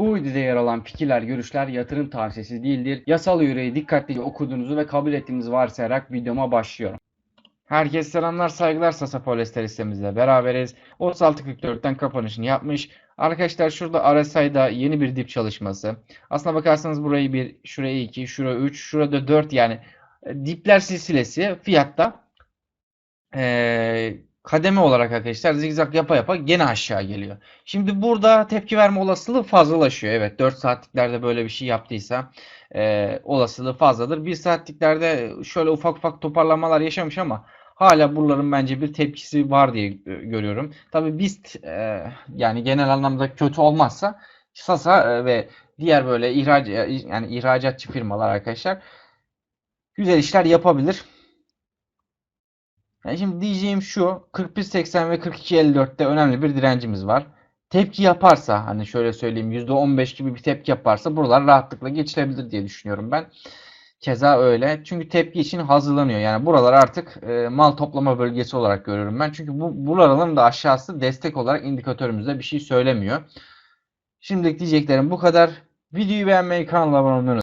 Bu videoda yer alan fikirler, görüşler yatırım tavsiyesi değildir. Yasal yüreği dikkatlice okuduğunuzu ve kabul ettiğinizi varsayarak videoma başlıyorum. Herkese selamlar, saygılar. Sasa Polyester listemizle beraberiz. 36.44'ten kapanışını yapmış. Arkadaşlar şurada RSI'da yeni bir dip çalışması. Aslına bakarsanız burayı bir, şuraya 2, şuraya 3, şurada 4 yani dipler silsilesi fiyatta e, kademe olarak arkadaşlar zigzag yapa yapa gene aşağı geliyor. Şimdi burada tepki verme olasılığı fazlalaşıyor. Evet 4 saatliklerde böyle bir şey yaptıysa e, olasılığı fazladır. 1 saatliklerde şöyle ufak ufak toparlamalar yaşamış ama hala buraların bence bir tepkisi var diye e, görüyorum. Tabii BIST e, yani genel anlamda kötü olmazsa Sasa e, ve diğer böyle ihraç yani ihracatçı firmalar arkadaşlar güzel işler yapabilir. Yani şimdi diyeceğim şu 41.80 ve 42.54'te önemli bir direncimiz var. Tepki yaparsa hani şöyle söyleyeyim %15 gibi bir tepki yaparsa buralar rahatlıkla geçilebilir diye düşünüyorum ben. Keza öyle. Çünkü tepki için hazırlanıyor. Yani buralar artık e, mal toplama bölgesi olarak görüyorum ben. Çünkü bu buraların da aşağısı destek olarak indikatörümüzde bir şey söylemiyor. Şimdilik diyeceklerim bu kadar. Videoyu beğenmeyi, kanala abone olmayı.